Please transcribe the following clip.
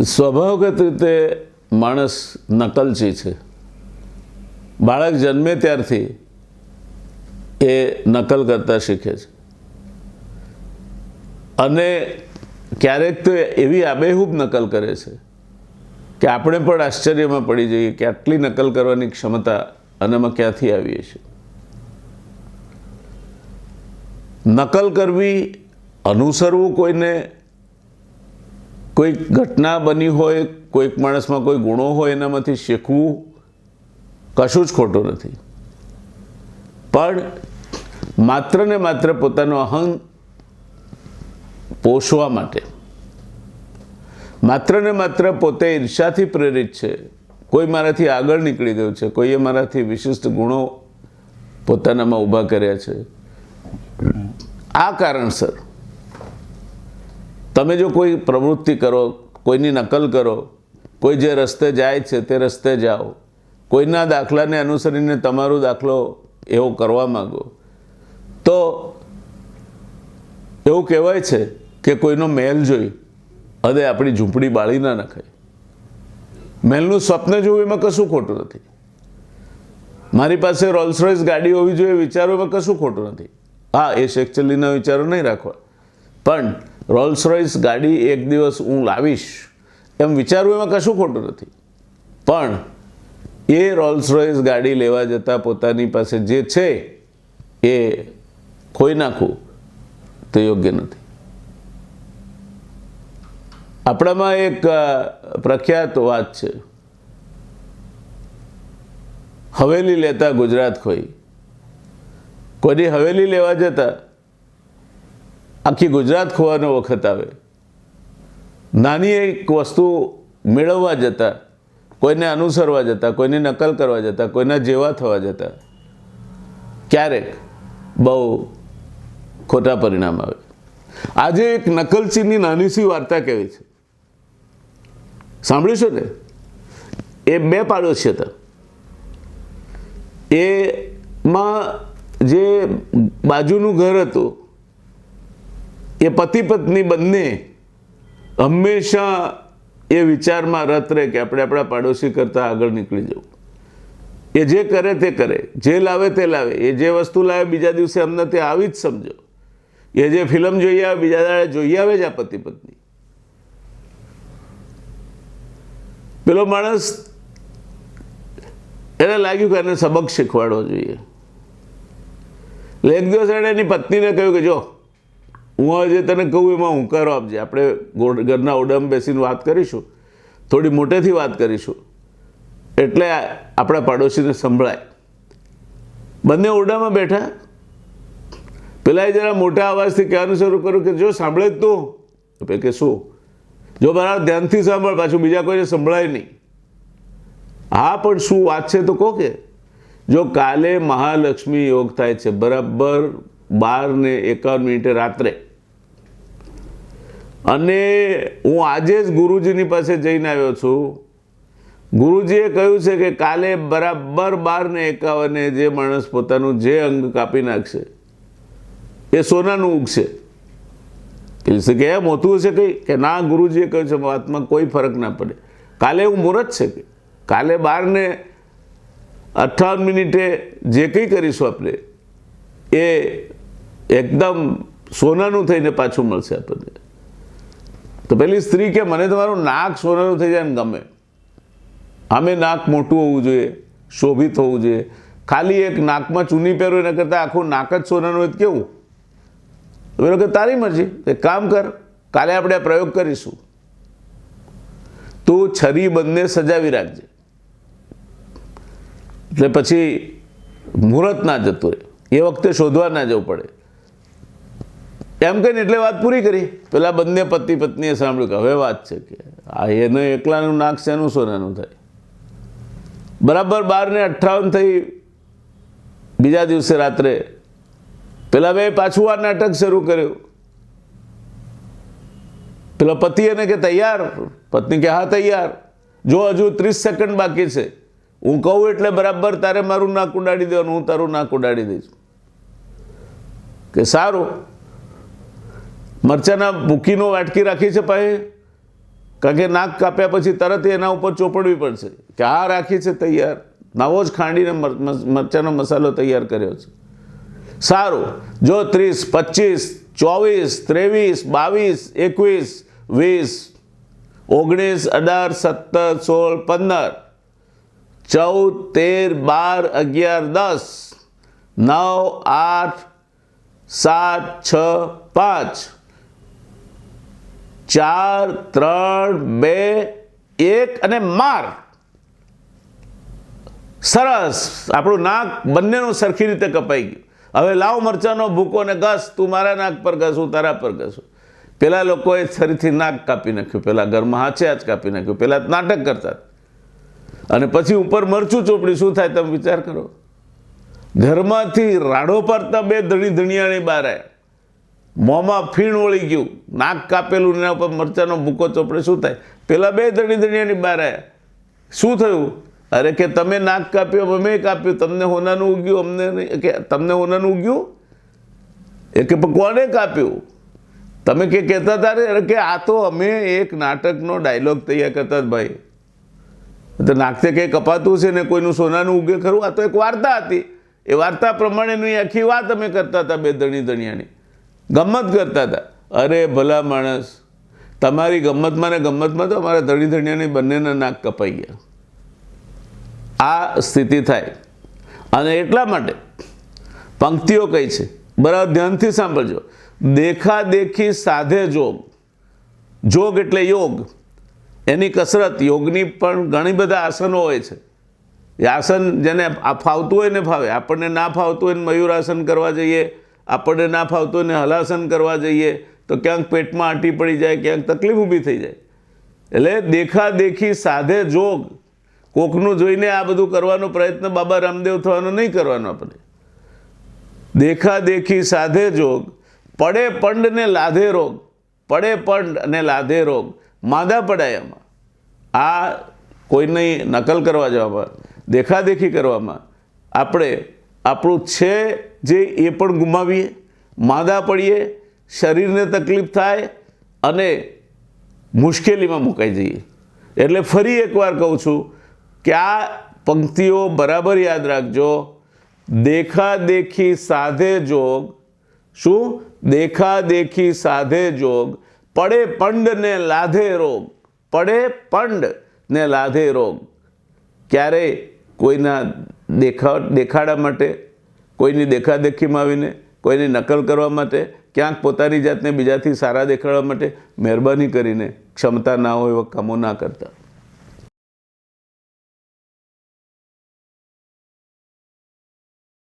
સ્વાભાવિક રીતે માણસ નકલચી છે. બાળક જન્મે ત્યારથી એ નકલ કરતા શીખે છે. અને ક્યારેક તો એવી આબેહૂબ નકલ કરે છે કે આપણે પણ આશ્ચર્યમાં પડી જઈએ કે આટલી નકલ કરવાની ક્ષમતા આનામાં ક્યાંથી આવીએ છીએ. નકલ કરવી અનુસરવું કોઈને કોઈ ઘટના બની હોય, કોઈક માણસમાં કોઈ ગુણો હોય એનામાંથી શીખવું કશું જ ખોટું નથી. પણ માત્ર ને માત્ર પોતાનો અહંગ પોષવા માટે, માત્ર ને માત્ર પોતે ઈર્ષાથી પ્રેરિત છે. કોઈ મારાથી આગળ નીકળી ગયું છે, કોઈએ મારાથી વિશિષ્ટ ગુણો પોતાનામાં ઊભા કર્યા છે. આ કારણસર તમે જો કોઈ પ્રવૃત્તિ કરો, કોઈની નકલ કરો, કોઈ જે રસ્તે જાય છે તે રસ્તે જાઓ, કોઈના દાખલાને અનુસરીને તમારો દાખલો એવો કરવા માગો, તો એવું કહેવાય છે કે કોઈનો મહેલ જોઈ, હદે આપણી ઝૂંપડી બાળી ના નખાય. મહેલનું સ્વપ્ન જોવું એમાં કશું ખોટું નથી. મારી પાસે રોલ્સ રોયસ ગાડી હોવી જોઈએ વિચારો એમાં કશું ખોટું નથી. હા, એ શેકચલીના વિચારો નહીં રાખવા. પણ રોલ્સ રોયસ ગાડી એક દિવસ હું લાવીશ, એમ વિચારવું એમાં કશું ખોટું નથી. પણ એ રોલ્સ રોયસ ગાડી લેવા જતાં પોતાની પાસે જે છે, એ ખોઈ નાખવું તે યોગ્ય નથી. આપણામાં એક પ્રખ્યાત વાત છે. હવેલી લેતા ગુજરાત ખોઈ. કોઈની હવેલી લેવા જતા આખી ગુજરાત ખોવાનો વખત આવે. નાની એક વસ્તુ મેળવવા જતા, કોઈને અનુસરવા જતા, કોઈની નકલ કરવા જતા, કોઈના જેવા થવા જતા, ક્યારેક બહુ ખોટા પરિણામ આવે. આજે એક નકલચીની નાની સી વાર્તા કેવી છે. સાંભળ્યું છે ને? એ બે પાડોશી હતા. એમાં જે બાજુનું ઘર હતું એ પતિ પત્ની બંને હંમેશા એ વિચારમાં રત રહે કે આપણે આપણા પાડોશી કરતાં આગળ નીકળી જવું. એ જે કરે તે કરે, જે લાવે તે લાવે. એ જે વસ્તુ લાવે બીજા દિવસે અમને તે આવી જ સમજો. એ જે ફિલ્મ જોઈ આવે બીજા દાડે જોઈ આવે જ આ પતિ પત્ની પેલો માણસ એને લાગ્યું કે એને સબક શીખવાડવો જોઈએ. એટલે એક દિવસ એણે એની પત્નીને કહ્યું કે જો હું આજે તને કહું એમાં હુંકારો આપજે. આપણે ઘરના ઓરડામાં બેસીને વાત કરીશું. થોડી મોટેથી વાત કરીશું. એટલે આપણા પાડોશીને સંભળાય. બંને ઓરડામાં બેઠા. પેલા એ જરા મોટા અવાજથી કહેવાનું શરૂ કર્યું કે જો સાંભળે જ તું. તો કે શું? જો બરાબર ધ્યાનથી સાંભળ, પાછું બીજા કોઈને સંભળાય નહીં. હા, પણ શું વાત છે તો કહો કે, જો કાલે મહાલક્ષ્મી યોગ થાય છે, બરાબર બાર ને એકાવન મિનિટે રાત્રે. અને હું આજે જ ગુરુજીની પાસે જઈને આવ્યો છું. ગુરુજીએ કહ્યું છે કે કાલે બરાબર બાર ને એકાવને જે માણસ પોતાનું જે અંગ કાપી નાખશે, એ સોનાનું ઉગશે કહેશે કે એમ હોતું હશે કંઈ? કે ના, ગુરુજીએ કહ્યું છે, વાતમાં કોઈ ફરક ના પડે. કાલે એવું મુહૂર્ત છે કે? કાલે બારને અઠ્ઠાવન મિનિટે જે કંઈ કરીશું આપણે, એ એકદમ સોનાનું થઈને પાછું મળશે આપણને. તો પેલી સ્ત્રી કે મને તમારું નાક સોનાનું થઈ જાય ને ગમે. આમે નાક મોટું હોવું જોઈએ, શોભિત હોવું જોઈએ. ખાલી એક નાકમાં ચૂની પહેરો એના કરતાં આખું નાક જ સોનાનું હોય કેવું? તો કે તારી મરજી. એક કામ કર, કાલે આપણે આ પ્રયોગ કરીશું. તું છરી બંને સજાવી રાખજે. એટલે પછી મુહૂર્ત ના જતું રહે. એ વખતે શોધવા ના જવું પડે. એમ કહીને એટલે વાત પૂરી કરી. પેલા બંને પતિ પત્નીએ સાંભળ્યું કે હવે વાત છે કે આ એનો એકલાનું નાક શેનું સોનાનું થાય? બરાબર બાર ને અઠ્ઠાવન થઈ બીજા દિવસે રાત્રે પેલા બે પાછું આ નાટક શરૂ કર્યું. પેલા પતિ એને કે તૈયાર? પત્ની કે હા, તૈયાર. જો હજુ ત્રીસ સેકન્ડ બાકી છે. હું કહું એટલે બરાબર તારે મારું નાક ઉડાડી દેવાનું, હું તારું નાક ઉડાડી દઈશ. કે સારું. મરચાના ભૂકીનો વાટકી રાખી છે પાસે કારણ કે નાક કાપ્યા પછી તરત એના ઉપર ચોપડવી પડશે. કે આ રાખી છે તૈયાર. નવો જ ખાંડીને મરચાનો મસાલો તૈયાર કર્યો છે. સારું. જો ત્રીસ, પચીસ, ચોવીસ, ત્રેવીસ, બાવીસ, એકવીસ, વીસ, ઓગણીસ, અઢાર, સત્તર, સોળ, પંદર, ચૌદ, તેર, બાર, અગિયાર, દસ, નવ, આઠ, સાત, છ, પાંચ ચાર, ત્રણ, બે, એક અને માર. સરસ. આપણું નાક બંનેનું સરખી રીતે કપાઈ ગયું. હવે લાવ મરચાનો ભૂકો ને ઘસ. તું મારા નાક પર ઘસ, હું તારા પર ઘસું. પેલા લોકોએ છરીથી નાક કાપી નાખ્યું. પેલા ઘરમાં હાચે જ કાપી નાખ્યું. પેલા નાટક કરતા. અને પછી ઉપર મરચું ચોપડી. શું થાય તમે વિચાર કરો? ઘરમાંથી રાડો પાડતા બે ધણી ધણિયાણી બહાર આવ્યા. મોંમાં ફીણ વળી ગયું. નાક કાપેલું એના ઉપર મરચાંનો ભૂકો ચોપડે. શું થાય? પેલા બે ધણી ધણિયાની બહાર આવ્યા શું થયું? અરે કે તમે નાક કાપ્યું, અમે કાપ્યું. તમને હોનાનું ઉગ્યું, અમને કે તમને હોનાનું ઉગ્યું? એ કે કોને કાપ્યું? તમે કે કહેતા હતા અરે કે આ તો અમે એક નાટકનો ડાયલોગ તૈયાર કરતા ભાઈ. તો નાખતે કંઈ કપાતું છે ને કોઈનું સોનાનું ઉગે ખરું? આ તો એક વાર્તા હતી. એ વાર્તા પ્રમાણેની આખી વાત અમે કરતા હતા બે ધણી ધણિયાની. ગમત કરતા હતા. અરે ભલા માણસ, તમારી ગમતમાં ને ગમતમાં તો અમારા ધણી ધણિયાની બંનેના નાક કપાઈ ગયા. આ સ્થિતિ થાય. અને એટલા માટે પંક્તિઓ કઈ છે. બરાબર, ધ્યાનથી સાંભળજો. દેખાદેખી સાધે જોગ. જોગ એટલે યોગ. એની કસરત, યોગની પણ ઘણી બધા આસનો હોય છે. એ આસન જેને ફાવતું હોય ને ફાવે, આપણને ના ફાવતું હોય ને મયુરાસન કરવા જઈએ આપણને ના ફાવતું ને હલાસન કરવા જઈએ તો ક્યાંક પેટમાં આંટી પડી જાય, ક્યાંક તકલીફ ઊભી થઈ જાય. એટલે દેખાદેખી સાધે જોગ. કોકનું જોઈને આ બધું કરવાનો પ્રયત્ન બાબા રામદેવ થવાનો નહીં કરવાનો આપણે. દેખાદેખી સાધે જોગ. પડે પંડ ને લાધે રોગ. પડે પંડ અને લાધે રોગ. માદા પડાય એમાં આ કોઈની નકલ કરવા જવામાં. દેખાદેખી કરવામાં. આપણે આપણું છે જે એ પણ ગુમાવીએ, માંદા પડીએ, શરીરને તકલીફ થાય અને મુશ્કેલીમાં મુકાઈ જઈએ. એટલે ફરી એકવાર કહું છું કે આ પંક્તિઓ બરાબર યાદ રાખજો. દેખા દેખી સાધે જોગ. શું? દેખા દેખી સાધે જોગ. પડે પંડ ને લાધે રોગ. પડે પંડ ને લાધે રોગ. ક્યારે કોઈના દેખા, દેખાડા માટે, કોઈની દેખાદેખીમાં આવીને, કોઈની નકલ કરવા માટે, ક્યાંક પોતાની જાતને બીજાથી સારા દેખાડવા માટે મહેરબાની કરીને ક્ષમતા ના હોય એવા કામો ના કરતા.